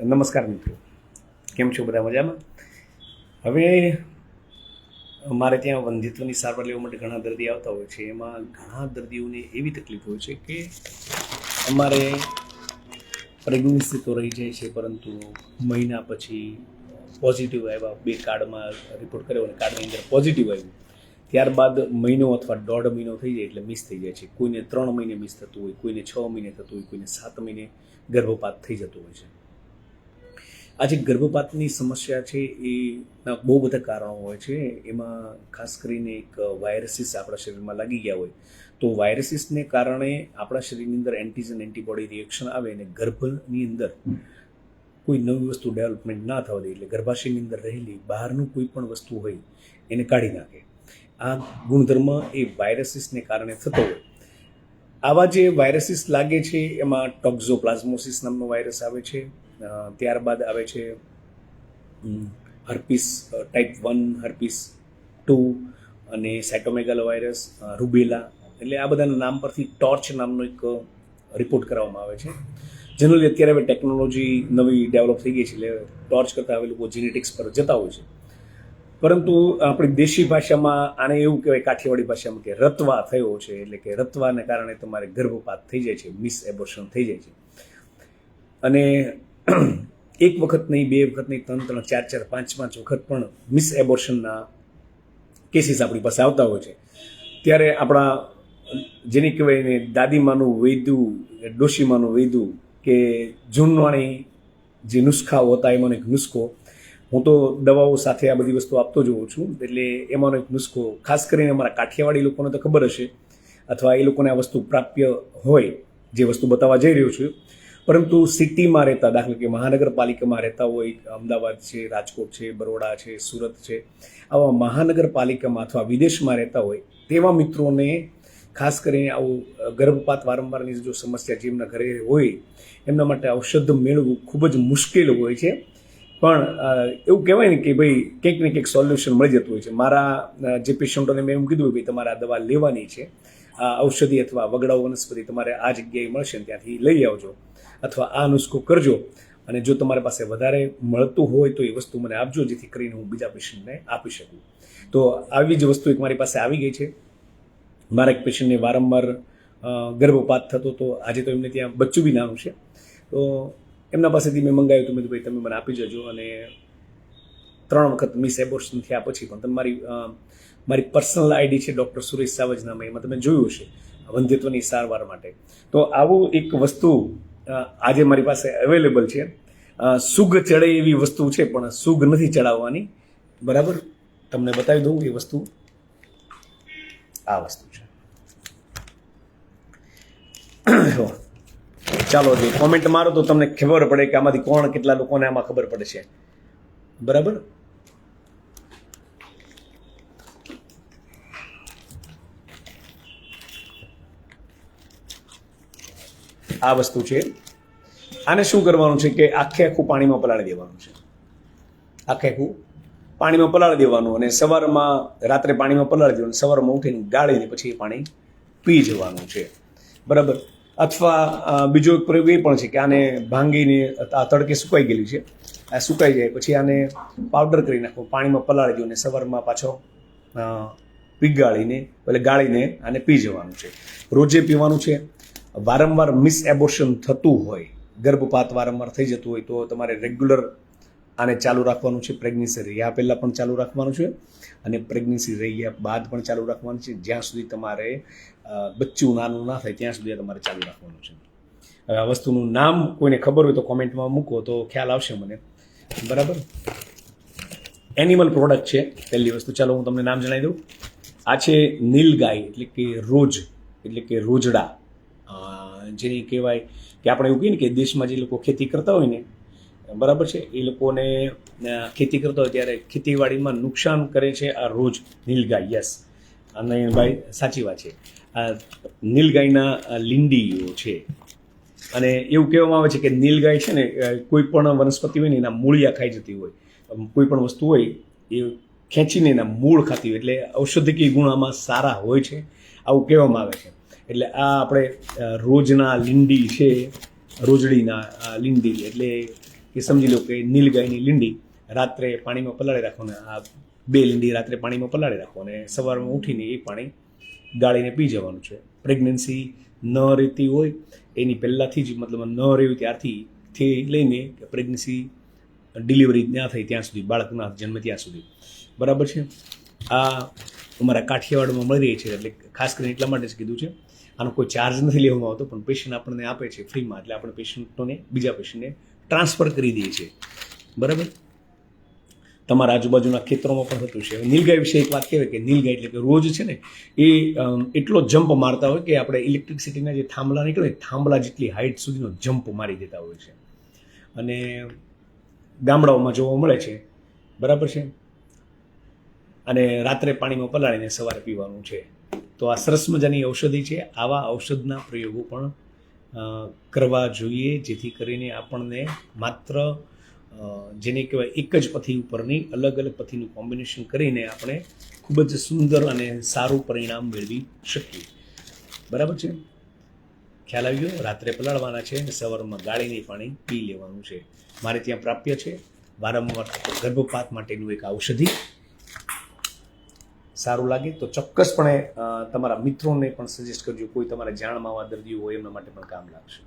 નમસ્કાર મિત્રો. કેમ છો બધા મજામાં? હવે મારે ત્યાં વંધ્યત્વની સારવાર લેવા માટે ઘણા દર્દી આવતા હોય છે. એમાં ઘણા દર્દીઓને એવી તકલીફ હોય છે કે અમારે પ્રેગ્નન્સી તો રહી જાય છે, પરંતુ મહિના પછી પોઝિટિવ આવ્યા. બે કાર્ડમાં રિપોર્ટ કર્યો અને કાર્ડની અંદર પોઝિટિવ આવ્યું. ત્યારબાદ મહિનો અથવા દોઢ મહિનો થઈ જાય એટલે મિસ થઈ જાય છે. કોઈને ત્રણ મહિને મિસ થતું હોય, કોઈને છ મહિને થતું હોય, કોઈને સાત મહિને ગર્ભપાત થઈ જતો હોય છે. આ જે ગર્ભપાતની સમસ્યા છે, એના બહુ બધા કારણો હોય છે. એમાં ખાસ કરીને એક વાયરસીસ આપણા શરીરમાં લાગી ગયા હોય. તો વાયરસીસને કારણે આપણા શરીરની અંદર એન્ટીજન, એન્ટીબોડી રિએક્શન આવે અને ગર્ભની અંદર કોઈ નવી વસ્તુ ડેવલપમેન્ટ ના થવા દે, એટલે ગર્ભાશયની અંદર રહેલી બહારનું કોઈ પણ વસ્તુ હોય, એને કાઢી નાખે. આ ગુણધર્મ એ વાયરસીસને કારણે થતો હોય. આવા જે વાયરસીસ લાગે છે, એમાં ટોક્ઝોપ્લાઝમોસિસ નામનો વાયરસ આવે છે. ત્યારબાદ આવે છે herpes type one herpes two અને સાયટોમેગાલો વાયરસ રૂબેલા એટલે આ બધાના નામ પરથી ટોર્ચ નામનો એક રિપોર્ટ કરવામાં આવે છે. જનરલી અત્યારે હવે ટેકનોલોજી નવી ડેવલપ થઈ ગઈ છે એટલે ટોર્ચ કરતાં હવે લોકો જીનેટિક્સ પર જતા હોય છે. પરંતુ આપણી દેશી ભાષામાં આને એવું કહેવાય કાઠિયાવાડી ભાષામાં કે રતવા થયો છે એટલે કે રતવાને કારણે તમારે ગર્ભપાત થઈ જાય છે મિસ એબોર્શન થઈ જાય છે. અને એક વખત નહીં, બે વખત નહીં, ત્રણ ત્રણ, ચાર ચાર, પાંચ પાંચ વખત પણ મિસ એબોર્શનના કેસીસ આપણી પાસે આવતા હોય છે. ત્યારે આપણા, જેને કહેવાય ને દાદીમાનું વૈદ્યું ડોશીમાનું વૈદ્યું કે જૂનવાણી જે નુસ્ખાઓ હતા, એમાંનો એક નુસ્ખો. હું તો દવાઓ સાથે આ બધી વસ્તુ આપતો જ હોઉં છું, એટલે એમાંનો એક નુસ્ખો, ખાસ કરીને અમારા કાઠિયાવાડી લોકોને તો ખબર હશે, અથવા એ લોકોને આ વસ્તુ પ્રાપ્ય હોય, જે વસ્તુ બતાવવા જઈ રહ્યો છું. પરંતુ સિટીમાં રહેતા, દાખલા કે મહાનગરપાલિકામાં રહેતા હોય, અમદાવાદ છે, રાજકોટ છે, બરોડા છે, સુરત છે, આવા મહાનગરપાલિકામાં અથવા વિદેશમાં રહેતા હોય, તેવા મિત્રોને ખાસ કરીને આવું ગર્ભપાત વારંવારની જો સમસ્યા જેમના ઘરે હોય, એમના માટે ઔષધ મેળવવું ખૂબ જ મુશ્કેલ હોય છે. પણ એવું કહેવાય ને કે ભાઈ કંઈક ને કંઈક સોલ્યુશન મળી જતું હોય છે. મારા જે પેશન્ટોને મેં એમ કીધું ભાઈ તમારે આ દવા લેવાની છે. ઔષધિ અથવા વગડાઓ વનસ્પતિ તમારે આ જગ્યાએ મળશે ત્યાંથી લઈ આવજો અથવા આ નુસ્ખો કરજો. અને જો તમારી પાસે વધારે મળતું હોય તો એ વસ્તુ મને આપજો, જેથી કરીને હું બીજા પેશન્ટને આપી શકું. તો આવી જ વસ્તુ એક મારી પાસે આવી ગઈ છે. મારા એક પેશન્ટને વારંવાર ગર્ભપાત થતો તો આજે તો એમને ત્યાં બચ્ચું બી નાનું છે. તો એમના પાસેથી મેં મંગાવ્યું હતું. મેં ભાઈ, તમે મને આપી જજો અને ત્રણ વખત મિસ એબોર્શન થયા પછી પણ તમારી મારી મારી પર્સનલ આઈડી છે ડૉક્ટર સુરેશ સાવજ નામે એમાં તમે જોયું હશે વંધ્યત્વની સારવાર માટે. તો આવું એક વસ્તુ આજે મારી પાસે અવેલેબલ છે. સુગ ચડે એવી વસ્તુ છે, પણ સુગ નથી ચડાવવાની. બરાબર? તમને બતાવી દઉં એ વસ્તુ. આ વસ્તુ છે. ચાલો, જે કોમેન્ટ મારો તો તમને ખબર પડે કે આમાંથી કોણ કેટલા લોકોને આમાં ખબર પડે છે. બરાબર? આ વસ્તુ છે. આને શું કરવાનું છે કે આખે આખું પાણીમાં પલાળી દેવાનું છે. આખે આખું પાણીમાં પલાળી દેવાનું અને સવારમાં રાત્રે પાણીમાં પલાળી દેવાનું, સવારમાં ઉઠીને ગાળીને પછી એ પાણી પી જવાનું છે. બરાબર? અથવા બીજો એક પ્રયોગ એ પણ છે કે આને ભાંગીને આ તડકે સુકાઈ ગયેલી છે. આ સુકાઈ જાય પછી આને પાવડર કરી નાખો, પાણીમાં પલાળી દો અને સવારમાં પાછો પીગાળીને, એટલે ગાળીને આને પી જવાનું છે. રોજે પીવાનું છે. વારંવાર મિસ એબોર્શન થતું હોય, ગર્ભપાત વારંવાર થઈ જતું હોય, તો તમારે રેગ્યુલર આને ચાલુ રાખવાનું છે. પ્રેગ્નન્સી રહ્યા પહેલાં પણ ચાલુ રાખવાનું છે અને પ્રેગ્નન્સી રહ્યા બાદ પણ ચાલુ રાખવાનું છે. જ્યાં સુધી તમારે બચ્ચું નાનું ના થાય ત્યાં સુધી તમારે ચાલુ રાખવાનું છે. હવે આ વસ્તુનું નામ કોઈને ખબર હોય તો કોમેન્ટમાં મૂકો તો ખ્યાલ આવશે મને. બરાબર? એનિમલ પ્રોડક્ટ છે પહેલી વસ્તુ. ચાલો હું તમને નામ જણાવી દઉં. આ છે નીલગાય, એટલે કે રોજ, એટલે કે રોજડા. જેને કહેવાય કે આપણે એવું કહીએ ને કે દેશમાં જે લોકો ખેતી કરતા હોય ને, બરાબર છે? એ લોકોને ખેતી કરતા હોય ત્યારે ખેતીવાડીમાં નુકસાન કરે છે આ રોજ નીલગાય. યસ અને ભાઈ, સાચી વાત છે. આ નીલગાયના લીંડીઓ છે. અને એવું કહેવામાં આવે છે કે નીલગાય છે ને કોઈ પણ વનસ્પતિ હોય ને, એના મૂળિયા ખાઈ જતી હોય. કોઈ પણ વસ્તુ હોય, એ ખેંચીને એના મૂળ ખાતી હોય. એટલે ઔષધિકીય ગુણ આમાં સારા હોય છે. આવું કહેવામાં આવે છે. એટલે આ આપણે રોજના લીંડી છે, રોજડીના લીંડી, એટલે એ સમજી લો કે નીલગાયની લીંડી રાત્રે પાણીમાં પલાળી રાખો ને આ બે લીંડી રાત્રે પાણીમાં પલાળી રાખો અને સવારમાં ઉઠીને એ પાણી ગાળીને પી જવાનું છે. પ્રેગ્નન્સી ન રહેતી હોય, એની પહેલાંથી જ મતલબ ન રહ્યું ત્યારથી થી લઈને પ્રેગ્નન્સી ડિલિવરી ના થઈ ત્યાં સુધી, બાળકના જન્મ ત્યાં સુધી. બરાબર છે? આ અમારા કાઠિયાવાડમાં મળી રહી છે, એટલે ખાસ કરીને એટલા માટે જ કીધું છે આનો કોઈ ચાર્જ નથી લેવામાં આવતો, પણ પેશન્ટ આપણને આપે છે ફ્રીમાં એટલે આપણે પેશન્ટોને બીજા પેશન્ટને ટ્રાન્સફર કરી દઈએ છીએ. બરાબર? તમારા આજુબાજુના ખેતરોમાં પણ થતું છે. નીલગાય વિશે એક વાત કહેવાય કે નીલગાય એટલે કે રોજ છે ને, એ એટલો જમ્પ મારતા હોય કે આપણે ઇલેક્ટ્રિસિટીના જે થાંભલા નીકળે થાંભલા જેટલી હાઇટ સુધીનો જમ્પ મારી દેતા હોય છે. અને ગામડાઓમાં જોવા મળે છે. બરાબર છે? અને રાત્રે પાણીમાં પલાળીને સવારે પીવાનું છે. તો આ સરસ મજાની ઔષધિ છે. આવા ઔષધના પ્રયોગો પણ કરવા જોઈએ, જેથી કરીને આપણને માત્ર જેને કહેવાય એક જ પથી ઉપરની અલગ અલગ પથીનું કોમ્બિનેશન કરીને આપણે ખૂબ જ સુંદર અને સારું પરિણામ મેળવી શકીએ. બરાબર છે? ખ્યાલ આવી ગયો? રાત્રે પલાળવાના છે અને સવારમાં ગાળીને પાણી પી લેવાનું છે. મારે ત્યાં પ્રાપ્ય છે. વારંવાર ગર્ભપાત માટેનું એક ઔષધિ સારું લાગે, તો ચોક્કસપણે તમારા મિત્રોને પણ સજેસ્ટ કરજો, કોઈ તમારા જાણમાં આવા દર્દીઓ હોય, એમના માટે પણ કામ લાગશે.